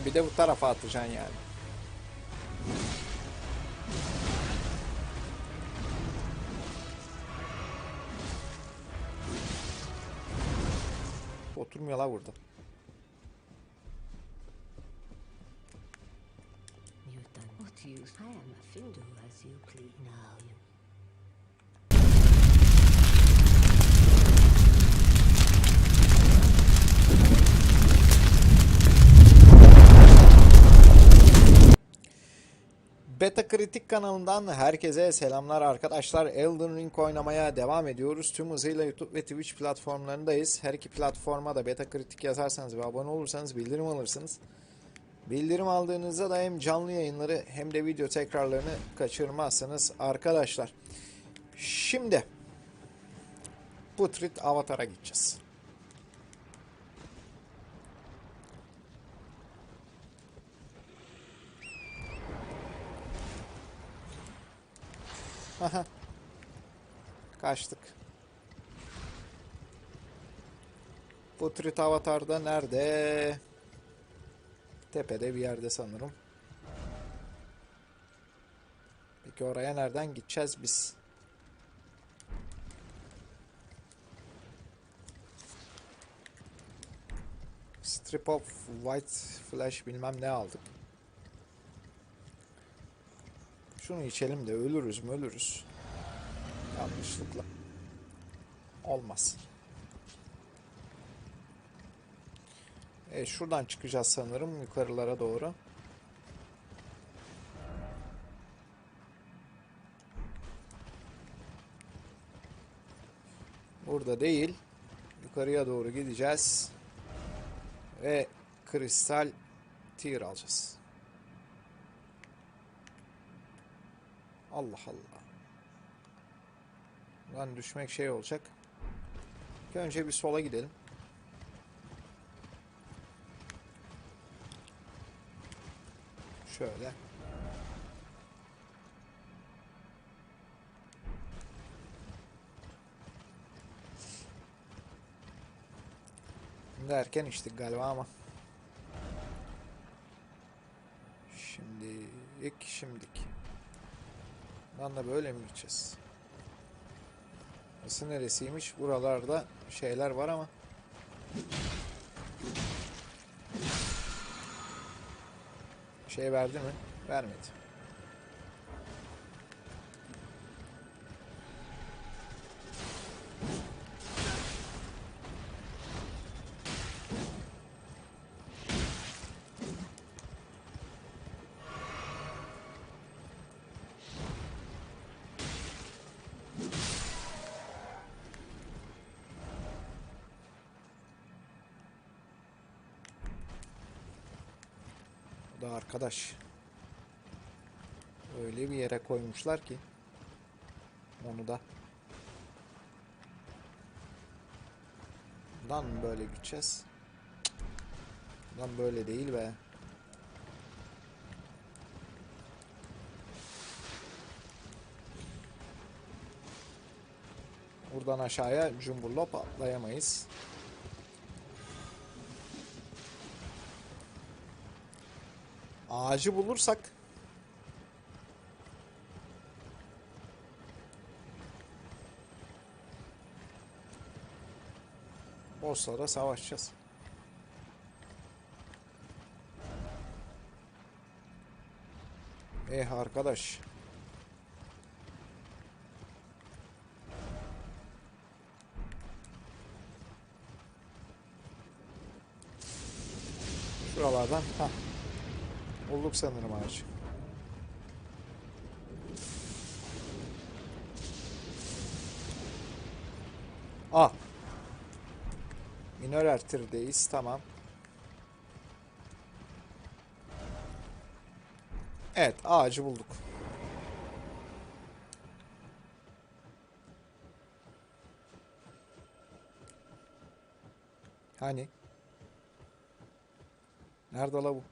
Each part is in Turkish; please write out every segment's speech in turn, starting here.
Ha bir de bu tarafa atacaksın yani. Oturmuyor la burada. You've done what use? I am a Findu as you please now. You Beta Kritik kanalından herkese selamlar arkadaşlar. Elden Ring oynamaya devam ediyoruz. Tüm hızıyla YouTube ve Twitch platformlarındayız. Her iki platforma da Beta Kritik yazarsanız ve abone olursanız bildirim alırsınız. Bildirim aldığınızda da hem canlı yayınları hem de video tekrarlarını kaçırmazsınız arkadaşlar. Şimdi Putrid Avatar'a gideceğiz. Kaçtık. Putrid Avatar'da nerede? Tepede bir yerde sanırım. Peki oraya nereden gideceğiz biz? Strip of White Flash bilmem ne aldık. Şunu içelim de ölürüz mü ölürüz. Yanlışlıkla. Olmaz. E, şuradan çıkacağız sanırım yukarılara doğru. Burada değil. Yukarıya doğru gideceğiz. Ve kristal tier alacağız. Allah Allah. Lan düşmek şey olacak. Önce bir sola gidelim. Şöyle. Şimdi erken içtik galiba ama. Şimdi ilk şimdik. Lan da böyle mi gideceğiz? Burası neresiymiş? Buralarda şeyler var ama. Şey verdi mi? Vermedi. Arkadaş. Öyle bir yere koymuşlar ki. Onu da. Mı böyle gideceğiz? Buradan böyle değil be. Buradan aşağıya cumburlop atlayamayız. Ağacı bulursak Boss'lara savaşacağız. Eh arkadaş. Şuralardan. Hah. Bulduk sanırım ağacı. Ah. Minor Arter'deyiz. Tamam. Evet. Ağacı bulduk. Hani? Nerede la? Bu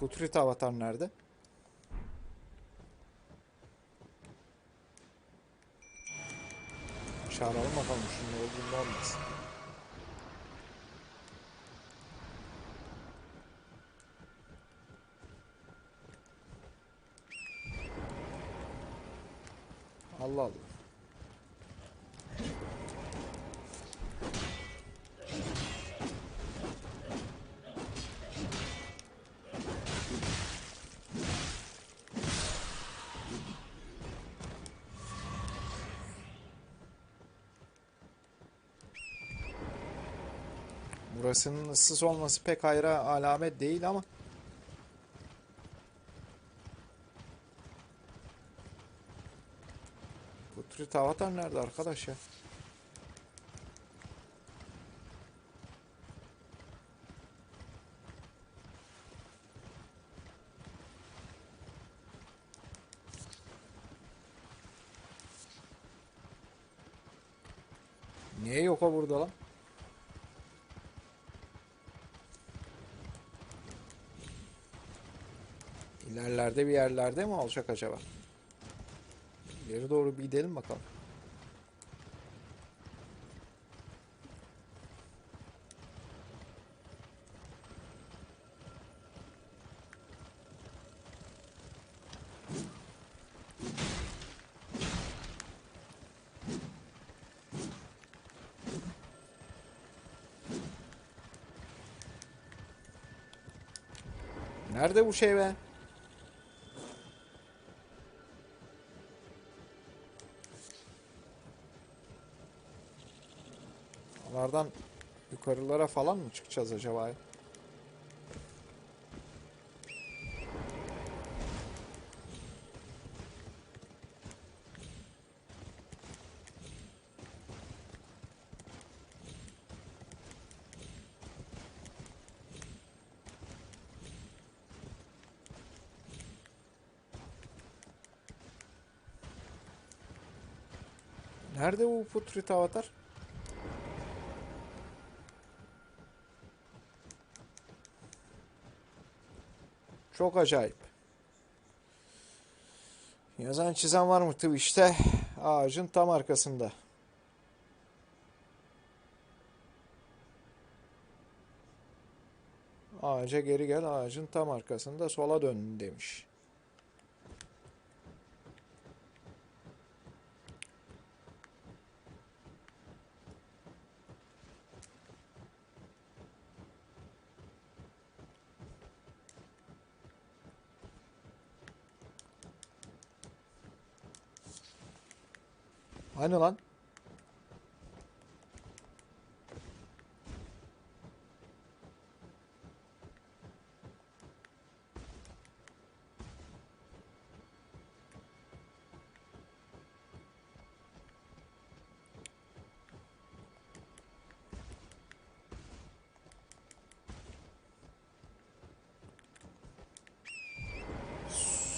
Putrit avatar nerede? Çağıralım bakalım şunun olduğunda olmaz. Allah Allah. Burasının ıssız olması pek hayra alamet değil ama Bu Trit Avatar nerede arkadaş ya? Niye yok o burada lan? İlerlerde bir yerlerde mi olacak acaba? İleri doğru bir gidelim bakalım. Nerede bu şey be? Onlardan yukarılara falan mı çıkacağız acaba? Nerede bu Putrit Avatar? Çok acayip. Yazan çizen var mı Twitch'te? Ağacın tam arkasında. Ağaca geri gel ağacın tam arkasında sola dön demiş. Hani lan?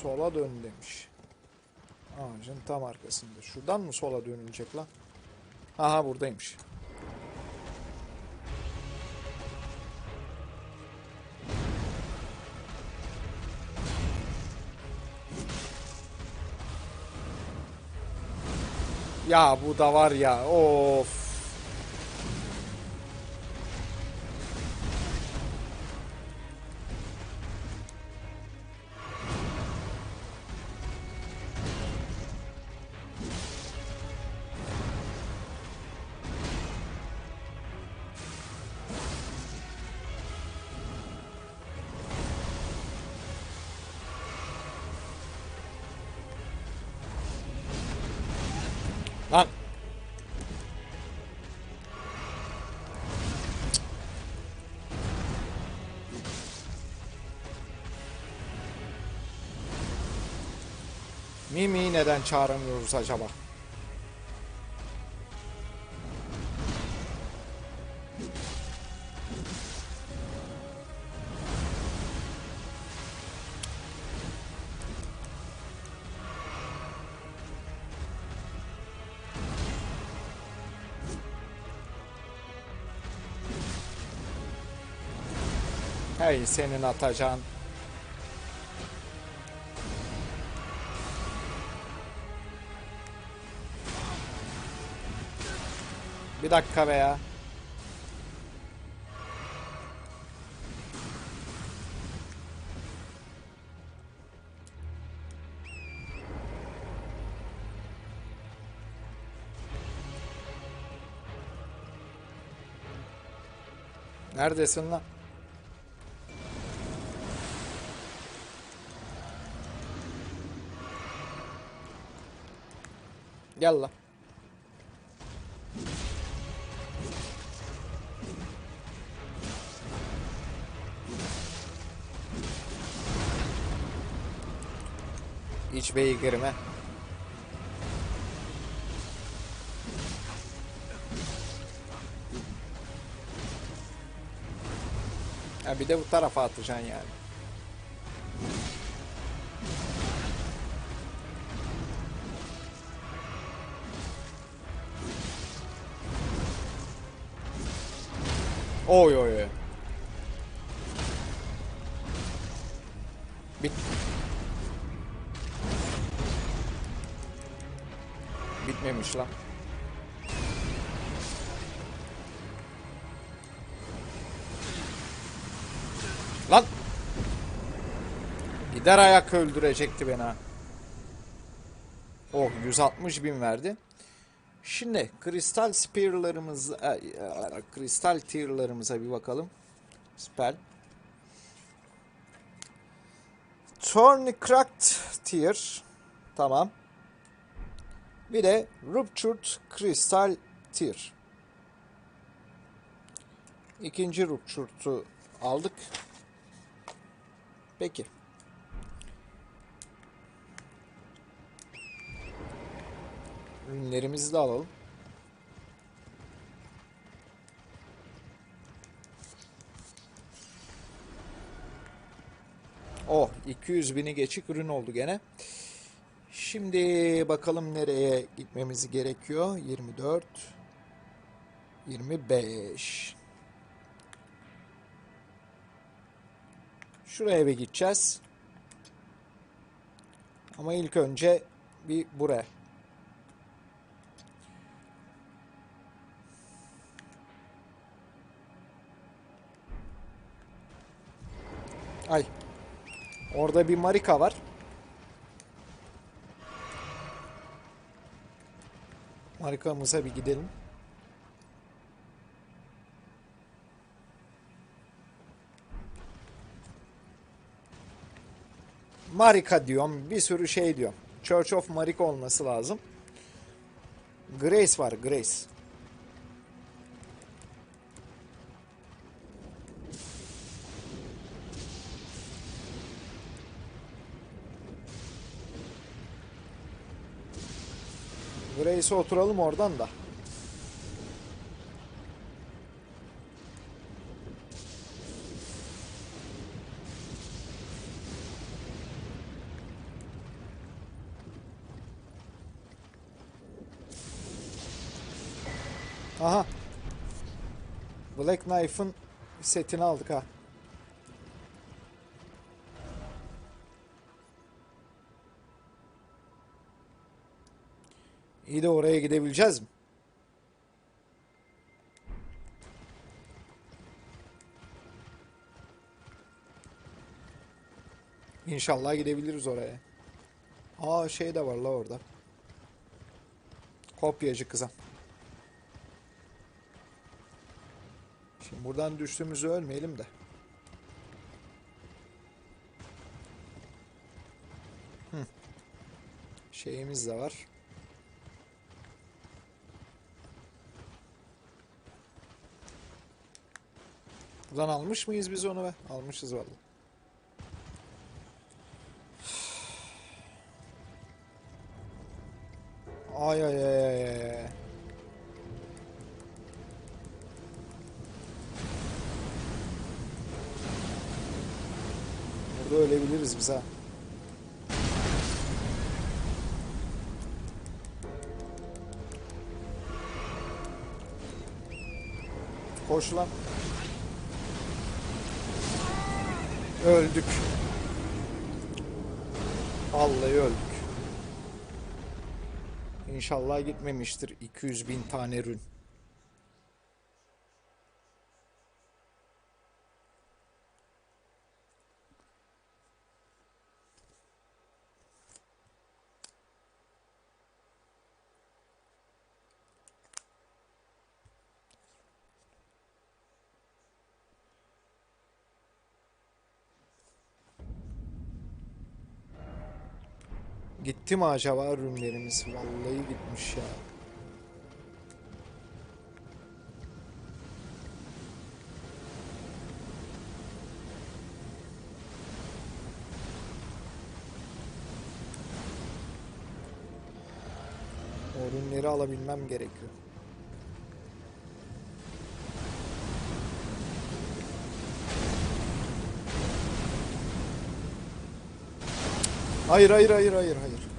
Sola dön demiş. Ağacın tam arkasında. Şuradan mı sola dönülecek lan? Aha buradaymış. Ya bu da var ya. Of. Kami'yi neden çağıramıyoruz acaba? Hey senin atacağın Bir dakika be ya. Neredesin lan? Gel lan. İç beygirime. Ha bir de bu tarafa atacaksın yani. Oy oy oy. Bitmemiş lan. Gider ayak öldürecekti beni ha. Oh 160 bin verdi. Şimdi kristal spear'larımız, e, e, kristal tier'larımıza bir bakalım. Spell. Thornycracked tier. Tamam. Bir de Ruptured Crystal tier. İkinci Ruptured'u aldık. Peki. Ürünlerimizi de alalım. Oh 200 bini geçik ürün oldu gene. Şimdi bakalım nereye gitmemiz gerekiyor. 24 25 Şuraya bir gideceğiz. Ama ilk önce bir buraya. Ay. Orada bir marika var. Marikamıza bir gidelim. Marika diyorum. Bir sürü şey diyorum. Church of Marika olması lazım. Grace var. Grace. Grace'e oturalım oradan da. Aha. Black Knife'ın setini aldık ha. İyi de oraya gidebileceğiz mi? İnşallah gidebiliriz oraya. Aa şey de var la orada. Kopyacı kızım. Şimdi buradan düştüğümüzü ölmeyelim de. Hı. Şeyimiz de var. Buradan almış mıyız biz onu be? Almışız vallahi. Ay ay ay ay. ay. Burada ölebiliriz biz ha. Koş lan. Öldük. Vallahi öldük. İnşallah gitmemiştir 200 bin tane rün. Gitti mi acaba ürünlerimiz? Vallahi gitmiş ya. O ürünleri alabilmem gerekiyor. Hayır hayır hayır hayır hayır.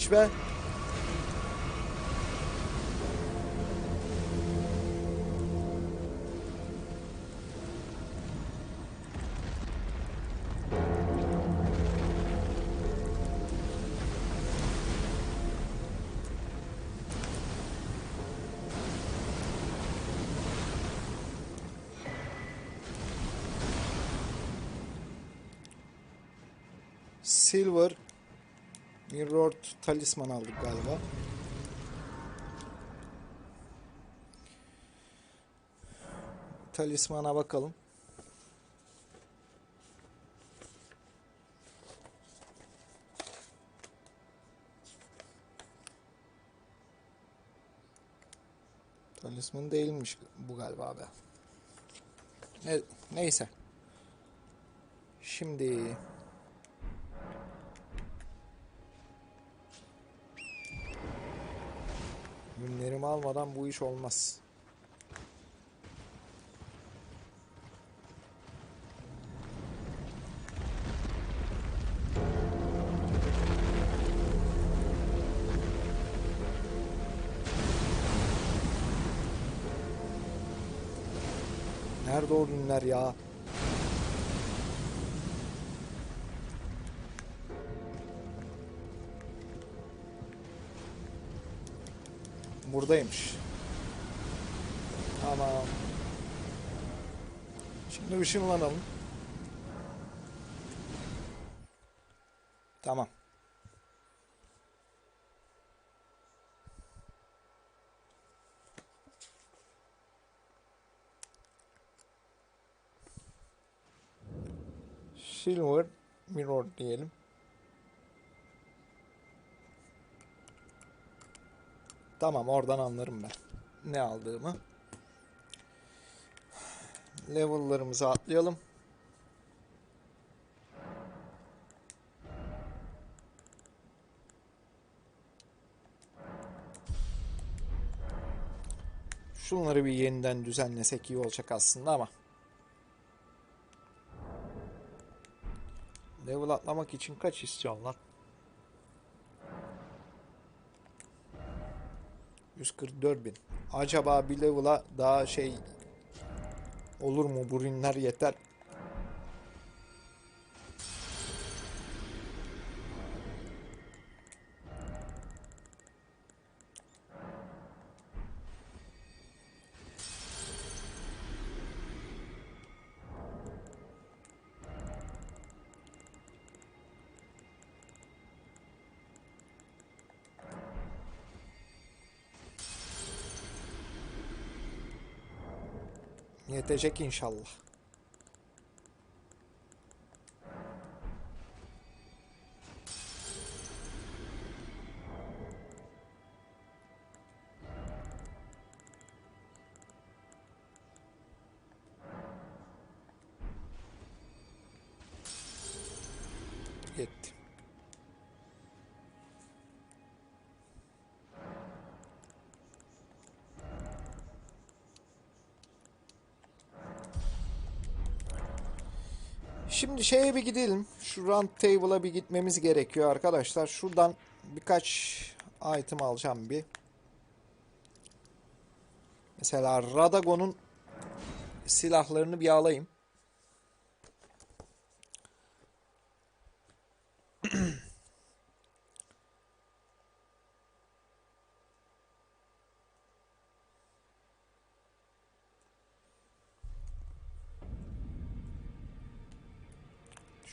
İç be. Silver Mirrored talisman aldık galiba. Talismana bakalım. Talisman değilmiş bu galiba be. Ne, neyse. Şimdi Ürünlerimi almadan bu iş olmaz. Nerede o ürünler ya? Buradaymış. Tamam. Şimdi ışınlanalım. Tamam. Silver Mirror diyelim. Tamam oradan anlarım ben ne aldığımı. Level'larımızı atlayalım. Şunları bir yeniden düzenlesek iyi olacak aslında ama. Level atlamak için kaç istiyorsun lan? 144 bin. Acaba bir level'a daha şey olur mu? Bu ürünler yeter. Yetecek inşallah. Şimdi şeye bir gidelim. Şu round table'a bir gitmemiz gerekiyor arkadaşlar. Şuradan birkaç item alacağım bir. Mesela Radagon'un silahlarını bir alayım.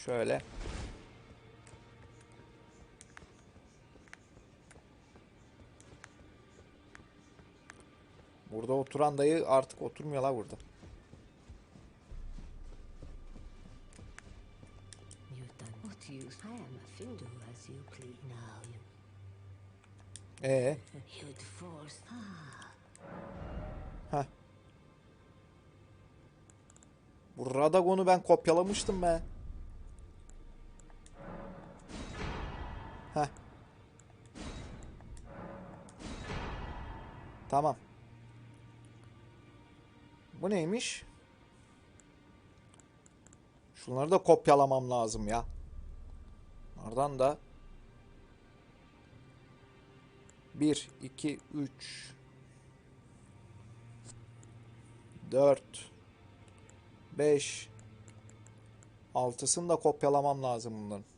Şöyle. Burada oturan dayı artık oturmuyor la burada. Ee, Heh. Bu Radagon'u ben kopyalamıştım be. Heh. Tamam. Bu neymiş? Şunları da kopyalamam lazım ya. Oradan da 1, 2, 3 4 5 6'sını da kopyalamam lazım bunların.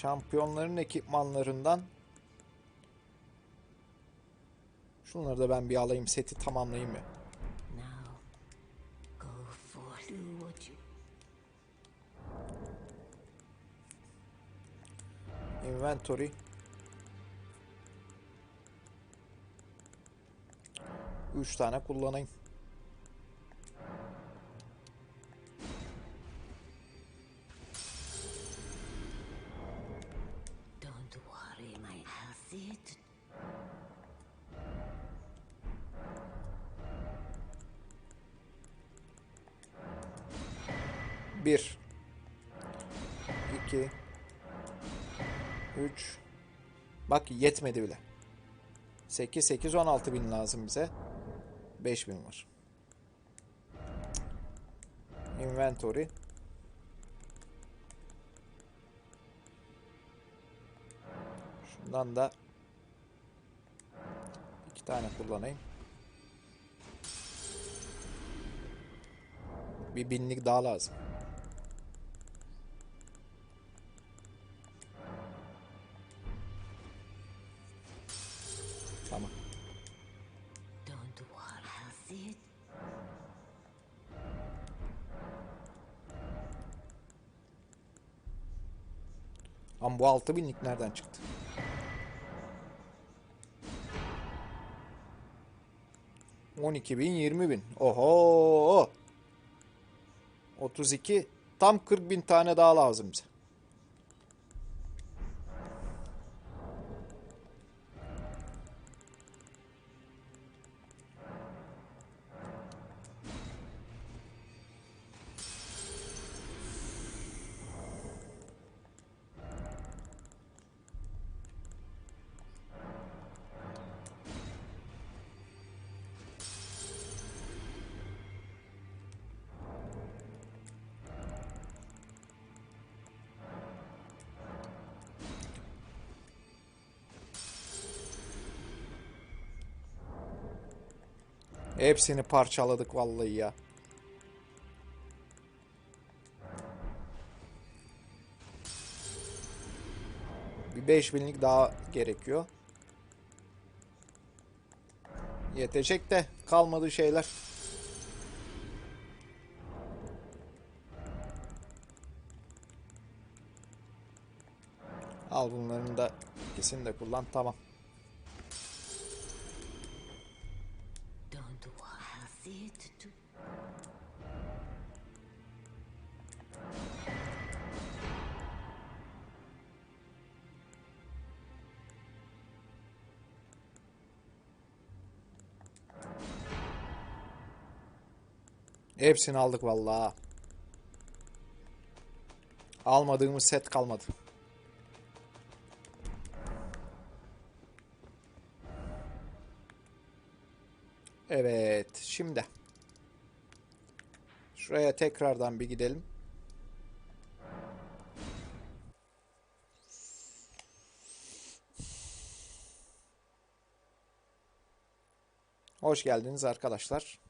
Şampiyonların ekipmanlarından Şunları da ben bir alayım seti tamamlayayım ya. Inventory. Üç tane kullanayım. Yetmedi bile. Sekiz, sekiz, on altı bin lazım bize. Beş bin var. Inventory. Şundan da iki tane kullanayım. Bir binlik daha lazım. Bu 6000'lik nereden çıktı? On iki bin, yirmi bin. Oho! 32. Tam 40 bin tane daha lazım bize. Hepsini parçaladık vallahi ya. Bir 5000'lik daha gerekiyor. Yetecek de kalmadı şeyler. Al bunların da ikisini de kullan. Tamam. Hepsini aldık vallahi. Almadığımız set kalmadı. Evet, şimdi Şuraya tekrardan bir gidelim. Hoş geldiniz arkadaşlar.